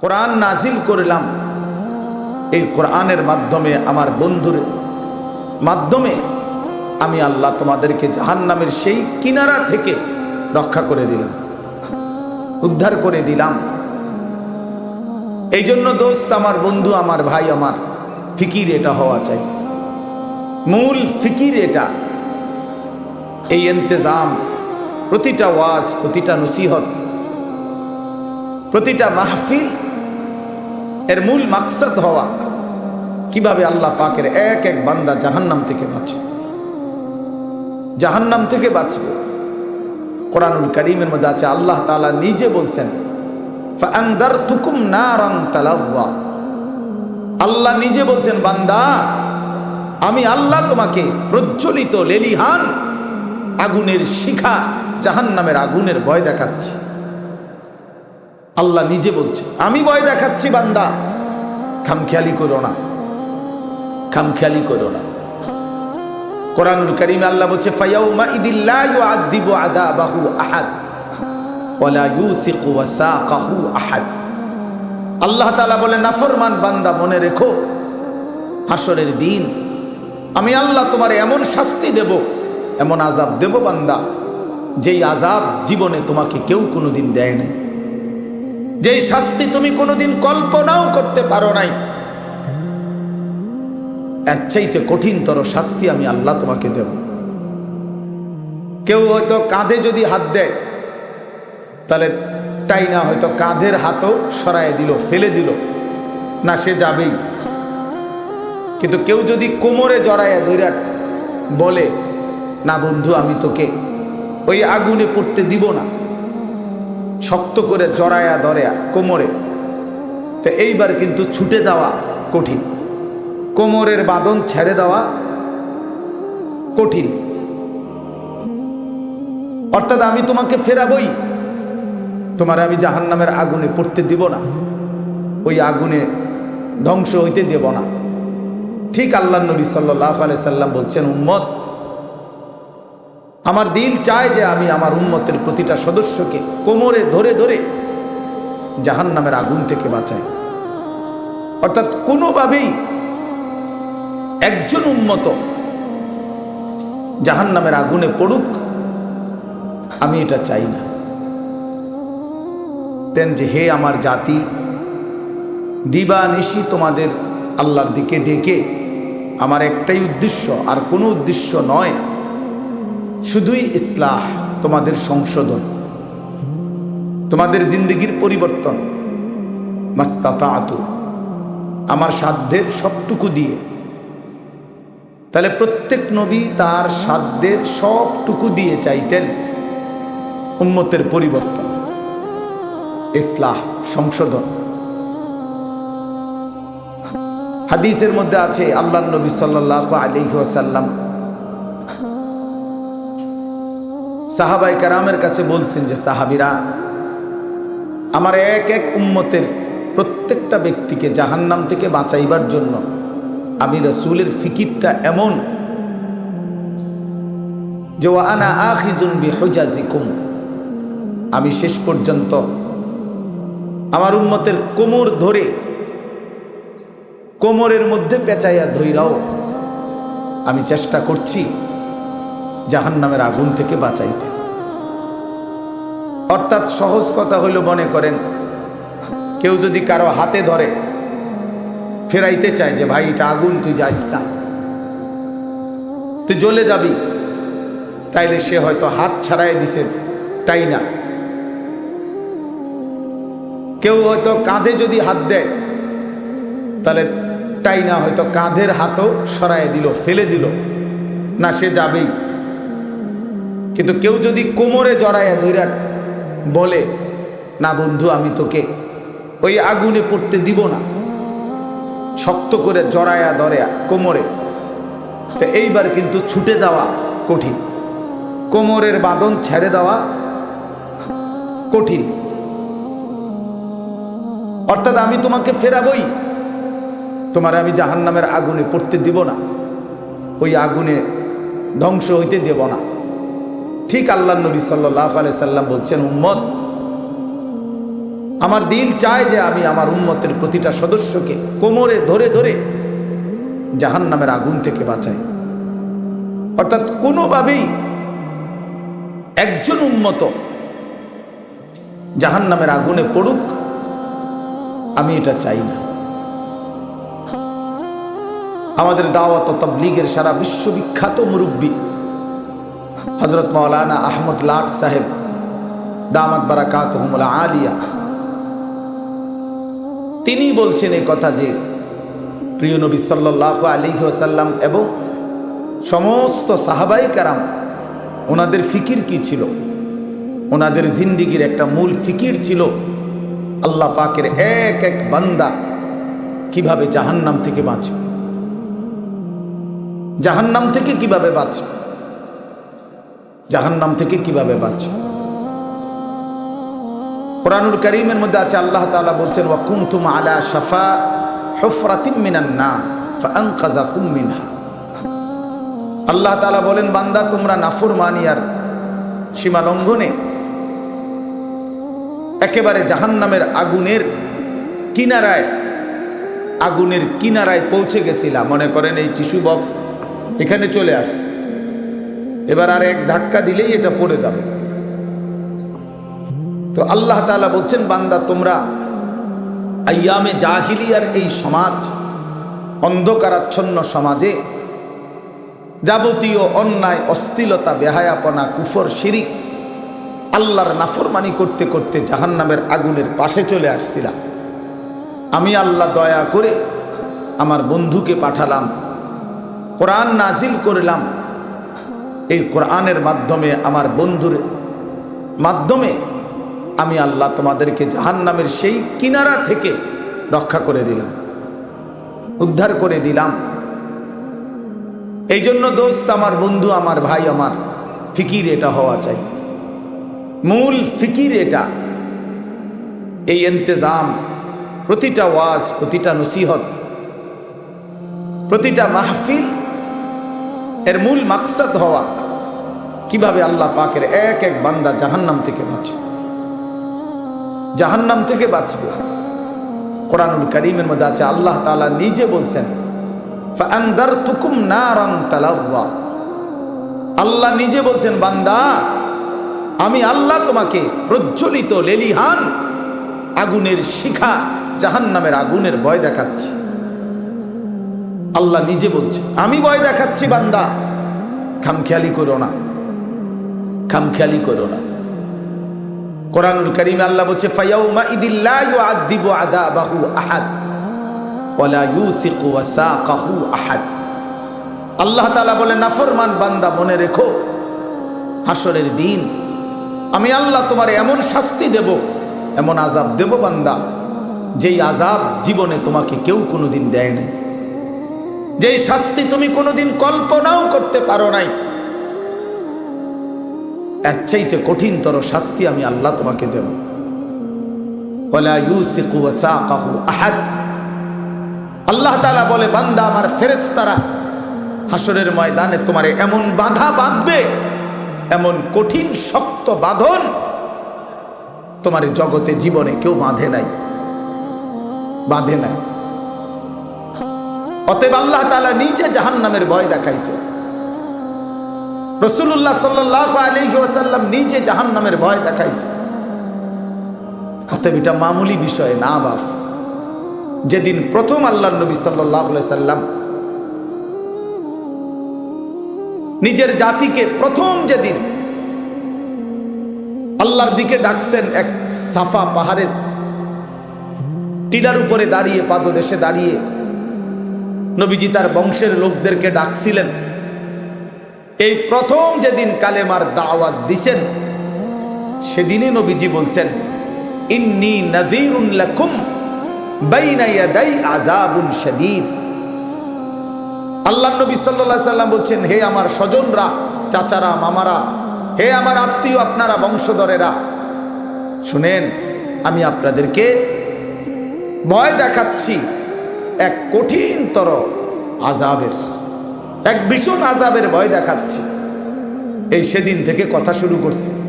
কোরআন নাজিল করলাম। এই কোরআনের মাধ্যমে, আমার বন্ধুর মাধ্যমে আমি আল্লাহ তোমাদেরকে জাহান্নামের সেই কিনারা থেকে রক্ষা করে দিলাম, উদ্ধার করে দিলাম। এই জন্য দোস্ত, আমার বন্ধু, আমার ভাই, আমার ফিকির এটা হওয়া চাই। মূল ফিকির এটা। এই ইন্তজাম, প্রতিটা ওয়াজ, প্রতিটা নসিহত, প্রতিটা মাহফিল এর মূল মাকসাদ হওয়া। কীভাবে আল্লাহ পাকের এক এক বান্দা জাহান্নাম থেকে বাঁচে? জাহান্নাম থেকে বাঁচবে। কোরআনুল করিমের মধ্যে আছে, আল্লাহ তাআলা নিজে বলছেন আল্লাহ নিজে বলছেন, বান্দা, আমি আল্লাহ তোমাকে প্রজ্বলিত লেলিহান আগুনের শিখা জাহান্নামের আগুনের ভয় দেখাচ্ছি। আল্লাহ নিজে বলছে, আমি ভয় দেখাচ্ছি বান্দা। খামখেয়ালি করো না। খামখেয়ালি করো না। কোরআনুল করিমে আল্লাহ বলছে আল্লাহ তাআলা বলে নাফরমান বান্দা, মনে রেখো হাসরের দিন আমি আল্লাহ তোমার এমন শাস্তি দেব, এমন আজাব দেব বান্দা, যেই আজাব জীবনে তোমাকে কেউ কোনোদিন দেয় নাই। যেই শাস্তি তুমি কোনোদিন কল্পনাও করতে পারো নাই, এর চাইতে কঠিনতর শাস্তি আমি আল্লাহ তোমাকে দেব। কেউ হয়তো কাঁধে যদি হাত দেয়, তাহলে তাই না হয়তো কাঁধের হাতও সরায় দিল, ফেলে দিল, না সে যাবেই। কিন্তু কেউ যদি কোমরে জড়ায় দৈরাট বলে, না বন্ধু, আমি তোকে ওই আগুনে পড়তে দিব না। শক্ত করে জড়ায়া দরেয়া কোমরে। তো এইবার কিন্তু ছুটে যাওয়া কঠিন। কোমরের বাঁধন ছেড়ে দেওয়া কঠিন। অর্থাৎ আমি তোমাকে ফেরাবই। তোমার আমি জাহান্নামের আগুনে পড়তে দিব না। ওই আগুনে ধ্বংস হইতে দেব না। ঠিক আল্লাহ নবী সাল্লাহ সাল্লাম বলছেন, উম্মত আমার দিল চায় যে আমি আমার উন্মতের প্রতিটা সদস্যকে কোমরে ধরে ধরে জাহান্নামের আগুন থেকে বাঁচাই। অর্থাৎ কোনোভাবেই একজন উন্মত জাহান্নামের আগুনে পড়ুক, আমি এটা চাই না। তেন যে, হে আমার জাতি দিবা নিশি তোমাদের আল্লাহর দিকে ডেকে, আমার একটাই উদ্দেশ্য, আর কোনো উদ্দেশ্য নয় শুধুই ইসলাহ, তোমাদের সংশোধন। তোমাদের জিন্দগির পরিবর্তন। মাস্তাতা আতু আমার সাধ্যের সবটুকু দিয়ে। তাহলে প্রত্যেক নবী তার সাধ্যের সবটুকু দিয়ে চাইতেন উম্মতের পরিবর্তন। ইসলাহ, সংশোধন। হাদিসের মধ্যে আছে আল্লাহ নবী সাল্লাহ আলিহি ওয়াসাল্লাম সাহাবাই কারামের কাছে বলছেন যে, সাহাবিরা, আমার এক এক উম্মতের প্রত্যেকটা ব্যক্তিকে জাহান্নাম থেকে বাঁচাইবার জন্য আমি রসুলের ফিকিরটা এমন যে ও আনা আখিজুন বিহজাজিকুম। আমি শেষ পর্যন্ত আমার উম্মতের কোমর ধরে কোমরের মধ্যে পেঁচাইয়া ধৈরাও আমি চেষ্টা করছি জাহান্নামের আগুন থেকে বাঁচাইতে। অর্থাৎ সহজ কথা হইল মনে করেন, কেউ যদি কারও হাতে ধরে, ফেরাইতে চায় যে, ভাই, এটা আগুন, তুই যাইস না। তুই জ্বলে যাবি। তাইলে সে হয়তো হাত ছাড়াই দিছে, তাই না? কেউ হয়তো কাঁধে যদি হাত দেয়, তাহলে তাই না, হয়তো কাঁধের হাতও সরাই দিল, ফেলে দিল। না, সে যাবেই। কিন্তু কেউ যদি কোমরে জড়াইয়া দৈরাট বলে, না বন্ধু, আমি তোকে ওই আগুনে পড়তে দিব না। শক্ত করে জড়ায়া দরেয়া কোমরে। তো এইবার কিন্তু ছুটে যাওয়া কঠিন। কোমরের বাঁধন ছেড়ে দেওয়া কঠিন। অর্থাৎ আমি তোমাকে ফেরাবই। তোমার আমি জাহান্নামের আগুনে পড়তে দিব না। ওই আগুনে ধ্বংস হইতে দেব না। ঠিক আল্লাহ নবী সাল্লাহ আলাই সাল্লাম বলছেন, উম্মত, আমার দিল চায় যে আমি আমার উন্মতের প্রতিটা সদস্যকে কোমরে ধরে ধরে জাহান নামের আগুন থেকে বাঁচাই। অর্থাৎ কোনোভাবেই একজন উন্মত জাহান নামের আগুনে পড়ুক, আমি এটা চাই না। আমাদের দাওয়াত তবলিগের সারা বিশ্ববিখ্যাত মুরব্বী হজরত মৌলানা আহমদ লাট সাহেব, দামাত বারাকাত আলিয়া। তিনি বলছেন এই কথা যে, প্রিয় নবী সাল্লাহ আলী ওসাল্লাম এবং সমস্ত সাহাবাই কারাম, ওনাদের ফিকির কি ছিল? ওনাদের জিন্দিগির একটা মূল ফিকির ছিল, আল্লাহ পাকের এক এক বান্দা কীভাবে জাহান্নাম থেকে বাঁচবে জাহান্নাম থেকে কীভাবে বাঁচবে জাহান্নাম থেকে কীভাবে বাঁচবে কোরআনুল করিমের মধ্যে আছে, আল্লাহ তাআলা বলছেন, ওয়া কুনতুম আলা শাফা হুফরাতিম মিনান না ফাআনকাযাকুম মিনহা। আল্লাহ তাআলা বলেন, বান্দা, তোমরা নাফরমানি আর সীমা লঙ্ঘনে একেবারে জাহান্নামের আগুনের কিনারায় আগুনের কিনারায় পৌঁছে গেছিলাম মনে করেন এই টিস্যু বক্স এখানে চলে আসছে। এবার আর এক ধাক্কা দিলেই এটা পড়ে যাবে। তো আল্লাহ তালা বলছেন, বান্দা, তোমরা আয়ামে জাহিলিয়ার এই সমাজ, অন্ধকারাচ্ছন্ন সমাজে যাবতীয় অন্যায়, অস্থিলতা, বেহায়াপনা, কুফর, শিরিক আল্লাহর নাফরমানি করতে করতে জাহান্নামের আগুনের পাশে চলে আসছিলাম। আমি আল্লাহ দয়া করে আমার বন্ধুকে পাঠালাম, কোরআন নাজিল করলাম এই কোরআনের মাধ্যমে, আমার বন্ধুর মাধ্যমে আমি আল্লাহ তোমাদেরকে জাহান্নামের সেই কিনারা থেকে রক্ষা করে দিলাম, উদ্ধার করে দিলাম। এই জন্য দোস্ত, আমার বন্ধু, আমার ভাই, আমার ফিকির এটা হওয়া চাই। মূল ফিকির এটা। এই এন্তেজাম প্রতিটা ওয়াজ, প্রতিটা নসিহত, প্রতিটা মাহফিল, এর মূল মাকসাদ হওয়া। কীভাবে আল্লাহ পাকের এক এক বান্দা জাহান্নাম থেকে বাঁচে? জাহান্নাম থেকে বাঁচবে। কোরআনুল করিমের মধ্যে আছে, আল্লাহ তাআলা নিজে বলছেন আল্লাহ নিজে বলছেন, বান্দা, আমি আল্লাহ তোমাকে প্রজ্বলিত লেলিহান আগুনের শিখা, জাহান্নামের আগুনের ভয় দেখাচ্ছি। আল্লাহ নিজে বলছে, আমি ভয় দেখাচ্ছি, বান্দা, খামখেয়ালি করো না। খামখেয়ালি করো না। কোরআনুল করিমে আল্লাহ বলছে আল্লাহ তাআলা বলে, নাফরমান বান্দা, মনে রেখো হাসরের দিন আমি আল্লাহ তোমার এমন শাস্তি দেব, এমন আজাব দেব বান্দা, যেই আজাব জীবনে তোমাকে কেউ কোনোদিন দেয় নাই। যেই শাস্তি তুমি কোনোদিন কল্পনাও করতে পারো নাই এর চাইতে কঠিনতর শাস্তি আমি আল্লাহ তোমাকে দেব। আল্লাহ তাআলা বলে, বান্দা আমার ফেরেশতারা হাসরের ময়দানে তোমার এমন বাধা বাঁধবে, এমন কঠিন শক্ত বাঁধন তোমার জগতে জীবনে কেউ বাঁধে নাই। বাঁধে নাই। অতএব আল্লাহ তালা নিজে জাহান্নামের ভয় দেখাইছে। রসুল্লাহ সাল্লাহ আলহি ওয়াসাল্লাম নিজে জাহান্নামের ভয় দেখাইছে। অতএব এটা মামুলি বিষয়, না বাপ। যেদিন প্রথম আল্লাহ নবী সাল্লাহ সাল্লাম নিজের জাতিকে প্রথম যেদিন আল্লাহর দিকে ডাকছেন এক সাফা পাহাড়ের টিলার উপরে দাঁড়িয়ে, পাদদেশে দাঁড়িয়ে, নবীজি তার বংশের লোকদেরকে ডাকছিলেন। এই প্রথম যেদিন কালেমার দাওয়াত দিছেন, সেদিনই নবীজি বলছেন, ইন্নি নাযীরুন লাকুম বাইনা ইয়াদাই আযাবুন শাদীদ। আল্লাহ নবী সাল্লাল্লাহু সাল্লাম বলছেন, হে আমার স্বজনরা, চাচারা, মামারা, হে আমার আত্মীয় আপনারা, বংশধরেরা, শুনেন, আমি আপনাদেরকে ভয় দেখাচ্ছি এক কঠিনতর আজাবের এক ভীষণ আজাবের ভয় দেখাচ্ছি। এই সেদিন থেকে কথা শুরু করছে।